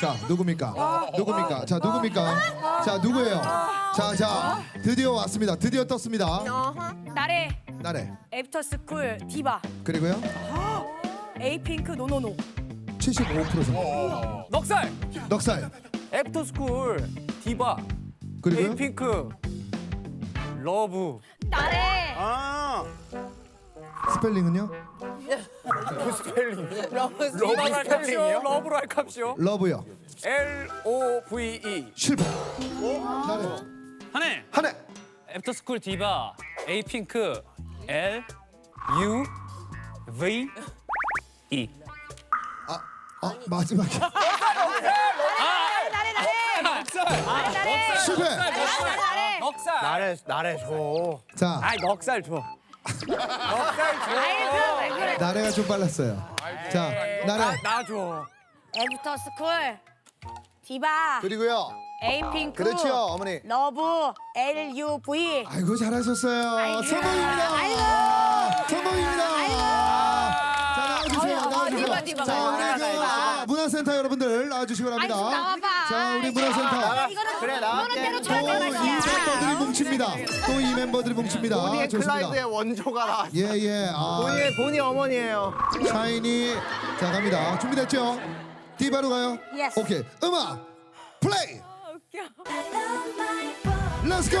자 누굽니까? 누굽니까? 자 누굽니까? 자 누구예요? 자 자 드디어 왔습니다. 드디어 떴습니다. 나래 나래 애프터스쿨 디바 그리고요 에이핑크 노노노 75% 정도. 넉살 넉살 애프터스쿨 디바 그리고요 에이핑크 러브 나래 아, 스펠링은요? 러브 스펠링이요? 러브로 할 값이요? 러브요. L O V E. 실패. 나래 한해. 한해. 애프터스쿨 디바 에이핑크 L U V E. 아, 아 마지막에. 나래 나래 나래 실패. 나래 넉살. 나래 나래 줘. 자. 아이 넉살 줘 나래가 좀 빨랐어요. 자 나래 나줘 애프터 스쿨 디바 그리고요. 에이핑크 그렇죠 어머니. 러브 L U V 아이고 잘하셨어요. 성공입니다. 아이고. 성공입니다. 자 나와주세요. 어이, 어, 나와주세요. 디바, 디바, 자 우리 그. 아, 문화센터 여러분들 나와주시기 바랍니다. 나와봐. 자 우리 문화센터. 이거는 그래, 나갈게. 이거는 대로 또 쳐야 될이 멤버들이 뭉칩니다. 또 이 멤버들이 뭉칩니다. 좋습니다. 클라이드의 원조가 나왔어. 예예. 아, 보니의 보니 어머니예요. 샤이니 자 갑니다. 준비됐죠? 디바로 가요. Yes. 오케이 음악 플레이. Let's go.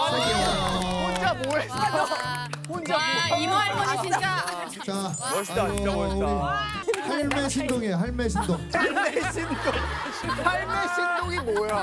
혼자 뭐 했어? 혼자 뭐? 이모 할머니 진짜 자, 멋있다, 아이고, 진짜 멋있다. 할매 신동이에요. 할매 신동. 할매 신동. 할매 신동이 뭐야?